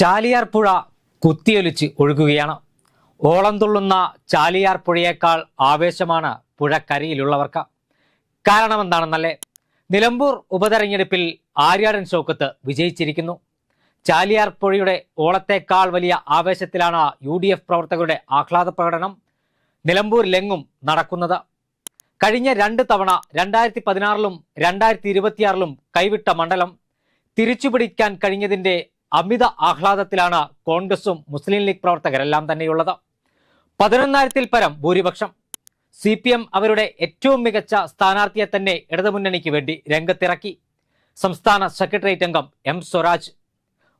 ചാലിയാർ പുഴ കുത്തിയൊലിച്ച് ഒഴുകുകയാണ്. ഓളം തുള്ളുന്ന ചാലിയാർ പുഴയേക്കാൾ ആവേശമാണ് പുഴക്കരയിലുള്ളവർക്ക്. കാരണമെന്താണെന്നല്ലേ? നിലമ്പൂർ ഉപതെരഞ്ഞെടുപ്പിൽ ആര്യാടൻ ഷൗക്കത്ത് വിജയിച്ചിരിക്കുന്നു. ചാലിയാർ പുഴയുടെ ഓളത്തേക്കാൾ വലിയ ആവേശത്തിലാണ് യു ഡി എഫ് പ്രവർത്തകരുടെ ആഹ്ലാദ പ്രകടനം നിലമ്പൂരിലെങ്ങും നടക്കുന്നത്. കഴിഞ്ഞ രണ്ട് തവണ രണ്ടായിരത്തി പതിനാറിലും രണ്ടായിരത്തി ഇരുപത്തിയാറിലും കൈവിട്ട മണ്ഡലം തിരിച്ചുപിടിക്കാൻ കഴിഞ്ഞതിന്റെ അമിത ആഹ്ലാദത്തിലാണ് കോൺഗ്രസും മുസ്ലിം ലീഗ് പ്രവർത്തകരെല്ലാം തന്നെയുള്ളത്. പതിനൊന്നായിരത്തിൽ പരം ഭൂരിപക്ഷം. സി പി എം അവരുടെ ഏറ്റവും മികച്ച സ്ഥാനാർത്ഥിയെ തന്നെ ഇടതുമുന്നണിക്ക് വേണ്ടി രംഗത്തിറക്കി. സംസ്ഥാന സെക്രട്ടേറിയറ്റ് അംഗം എം സ്വരാജ്.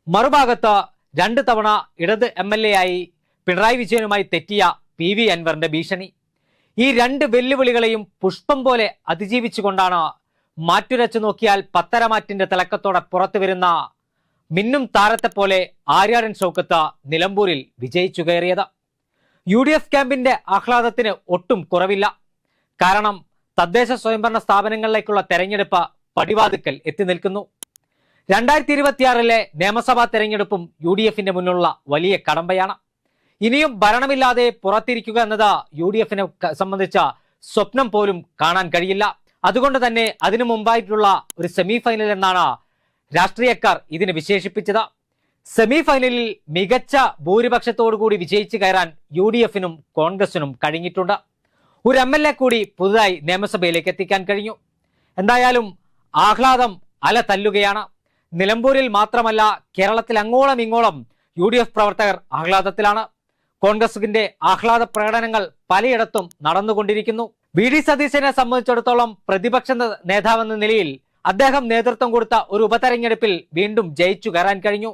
മറുഭാഗത്ത് രണ്ട് തവണ ഇടത് എം എൽ എ ആയി പിണറായി വിജയനുമായി തെറ്റിയ പി വി അൻവറിന്റെ ഭീഷണി. ഈ രണ്ട് വെല്ലുവിളികളെയും പുഷ്പം പോലെ അതിജീവിച്ചുകൊണ്ടാണ് മാറ്റുരച്ചു നോക്കിയാൽ പത്തരമാറ്റിന്റെ തിളക്കത്തോടെ പുറത്തു വരുന്ന മിന്നും താരത്തെ പോലെ ആര്യാടൻ ഷൗക്കത്ത് നിലമ്പൂരിൽ വിജയിച്ചു കയറിയത് യു ഡി എഫ് ക്യാമ്പിന്റെ ആഹ്ലാദത്തിന് ഒട്ടും കുറവില്ല. കാരണം തദ്ദേശ സ്വയംഭരണ സ്ഥാപനങ്ങളിലേക്കുള്ള തെരഞ്ഞെടുപ്പ് പടിവാതിക്കൽ എത്തി നിൽക്കുന്നു. രണ്ടായിരത്തി ഇരുപത്തിയാറിലെ നിയമസഭാ തെരഞ്ഞെടുപ്പും യു ഡി എഫിന്റെ മുന്നിലുള്ള വലിയ കടമ്പയാണ്. ഇനിയും ഭരണമില്ലാതെ പുറത്തിരിക്കുക എന്നത് യു ഡി എഫിനെ സംബന്ധിച്ച സ്വപ്നം പോലും കാണാൻ കഴിയില്ല. അതുകൊണ്ട് തന്നെ അതിനു മുമ്പായിട്ടുള്ള ഒരു സെമിഫൈനൽ എന്നാണ് രാഷ്ട്രീയക്കാർ ഇതിനെ വിശേഷിപ്പിച്ചത്. സെമിഫൈനലിൽ മികച്ച ഭൂരിപക്ഷത്തോടുകൂടി വിജയിച്ചു കയറാൻ യു ഡി എഫിനും കോൺഗ്രസിനും കഴിഞ്ഞിട്ടുണ്ട്. ഒരു എം എൽ എ കൂടി പുതുതായി നിയമസഭയിലേക്ക് എത്തിക്കാൻ കഴിഞ്ഞു. എന്തായാലും ആഹ്ലാദം അല തല്ലുകയാണ്. നിലമ്പൂരിൽ മാത്രമല്ല കേരളത്തിൽ അങ്ങോളം ഇങ്ങോളം യു ഡി എഫ് പ്രവർത്തകർ ആഹ്ലാദത്തിലാണ്. കോൺഗ്രസിന്റെ ആഹ്ലാദ പ്രകടനങ്ങൾ പലയിടത്തും നടന്നുകൊണ്ടിരിക്കുന്നു. വി ഡി സതീശനെ സംബന്ധിച്ചിടത്തോളം പ്രതിപക്ഷ നേതാവെന്ന നിലയിൽ അദ്ദേഹം നേതൃത്വം കൊടുത്ത ഒരു ഉപതെരഞ്ഞെടുപ്പിൽ വീണ്ടും ജയിച്ചു കയറാൻ കഴിഞ്ഞു.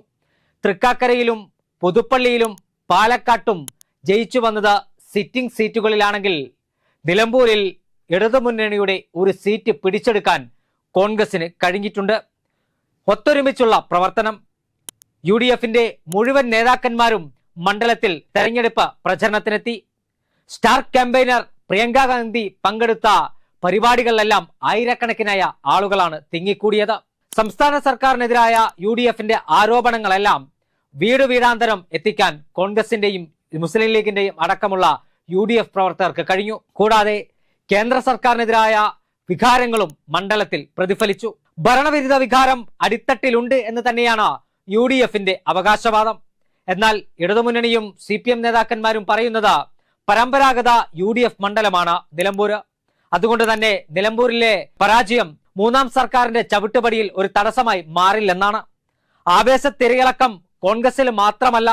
തൃക്കാക്കരയിലും പുതുപ്പള്ളിയിലും പാലക്കാട്ടും ജയിച്ചു വന്നത് സിറ്റിംഗ് സീറ്റുകളിലാണെങ്കിൽ നിലമ്പൂരിൽ ഇടതുമുന്നണിയുടെ ഒരു സീറ്റ് പിടിച്ചെടുക്കാൻ കോൺഗ്രസിന് കഴിഞ്ഞിട്ടുണ്ട്. ഒത്തൊരുമിച്ചുള്ള പ്രവർത്തനം. യു ഡി എഫിന്റെ മുഴുവൻ നേതാക്കന്മാരും മണ്ഡലത്തിൽ തെരഞ്ഞെടുപ്പ് പ്രചരണത്തിനെത്തി. സ്റ്റാർ ക്യാമ്പയിനർ പ്രിയങ്കാ ഗാന്ധി പങ്കെടുത്ത പരിപാടികളിലെല്ലാം ആയിരക്കണക്കിനായ ആളുകളാണ് തിങ്ങിക്കൂടിയത്. സംസ്ഥാന സർക്കാരിനെതിരായ യു ഡി എഫിന്റെ ആരോപണങ്ങളെല്ലാം വീട് വീടാന്തരം എത്തിക്കാൻ കോൺഗ്രസിന്റെയും മുസ്ലിം ലീഗിന്റെയും അടക്കമുള്ള യു ഡി എഫ് പ്രവർത്തകർക്ക് കഴിഞ്ഞു. കൂടാതെ കേന്ദ്ര സർക്കാരിനെതിരായ വികാരങ്ങളും മണ്ഡലത്തിൽ പ്രതിഫലിച്ചു. ഭരണവിരുദ്ധ വികാരം അടിത്തട്ടിലുണ്ട് എന്ന് തന്നെയാണ് യു ഡി എഫിന്റെ അവകാശവാദം. എന്നാൽ ഇടതുമുന്നണിയും സി പി എം നേതാക്കന്മാരും പറയുന്നത് പരമ്പരാഗത യു ഡി എഫ് മണ്ഡലമാണ് നിലമ്പൂര്. അതുകൊണ്ട് തന്നെ നിലമ്പൂരിലെ പരാജയം മൂന്നാം സർക്കാരിന്റെ ചവിട്ടുപടിയിൽ ഒരു തടസ്സമായി മാറില്ലെന്നാണ്. ആവേശത്തിരയിളക്കം കോൺഗ്രസിൽ മാത്രമല്ല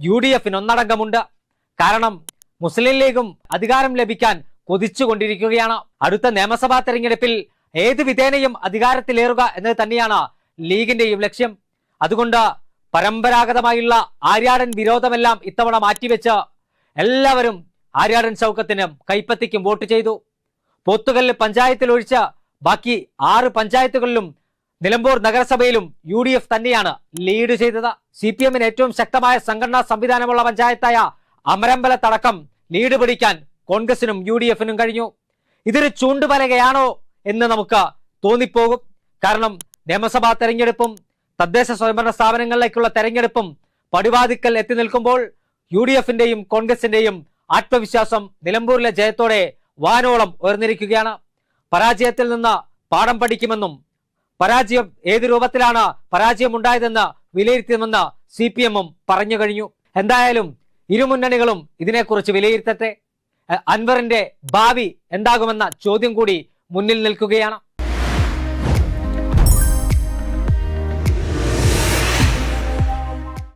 യു ഡി എഫിന് ഒന്നടങ്കമുണ്ട് കാരണം മുസ്ലിം ലീഗും അധികാരം ലഭിക്കാൻ കൊതിച്ചുകൊണ്ടിരിക്കുകയാണ്. അടുത്ത നിയമസഭാ തെരഞ്ഞെടുപ്പിൽ ഏത് വിധേനയും അധികാരത്തിലേറുക എന്നത് തന്നെയാണ് ലീഗിന്റെയും ലക്ഷ്യം. അതുകൊണ്ട് പരമ്പരാഗതമായുള്ള ആര്യാടൻ വിരോധമെല്ലാം ഇത്തവണ മാറ്റിവെച്ച് എല്ലാവരും ആര്യാടൻ ചൗക്കത്തിനും കൈപ്പത്തിക്കും വോട്ട് ചെയ്തു. പോത്തുകല്ല് പഞ്ചായത്തിൽ ഒഴിച്ച ബാക്കി ആറ് പഞ്ചായത്തുകളിലും നിലമ്പൂർ നഗരസഭയിലും യു ഡി എഫ് തന്നെയാണ് ലീഡ് ചെയ്തത്. സി പി എമ്മിന് ഏറ്റവും ശക്തമായ സംഘടനാ സംവിധാനമുള്ള പഞ്ചായത്തായ അമരമ്പലത്തടക്കം ലീഡ് പിടിക്കാൻ കോൺഗ്രസിനും യു ഡി എഫിനും കഴിഞ്ഞു. ഇതൊരു ചൂണ്ടുപലകയാണോ എന്ന് നമുക്ക് തോന്നിപ്പോകും. കാരണം നിയമസഭാ തെരഞ്ഞെടുപ്പും തദ്ദേശ സ്വയംഭരണ സ്ഥാപനങ്ങളിലേക്കുള്ള തെരഞ്ഞെടുപ്പും പടിവാതിക്കൽ എത്തി നിൽക്കുമ്പോൾ യു ഡി എഫിന്റെയും കോൺഗ്രസിന്റെയും ആത്മവിശ്വാസം നിലമ്പൂരിലെ ജയത്തോടെ വാനോളം ഉയർന്നിരിക്കുകയാണ്. പരാജയത്തിൽ നിന്ന് പാഠം പഠിക്കുമെന്നും പരാജയം ഏത് രൂപത്തിലാണ് പരാജയം ഉണ്ടായതെന്ന് വിലയിരുത്തുമെന്ന് സി പി എമ്മും പറഞ്ഞു കഴിഞ്ഞു. എന്തായാലും ഇരുമുന്നണികളും ഇതിനെക്കുറിച്ച് വിലയിരുത്തട്ടെ. അൻവറിന്റെ ഭാവി എന്താകുമെന്ന ചോദ്യം കൂടി മുന്നിൽ നിൽക്കുകയാണ്.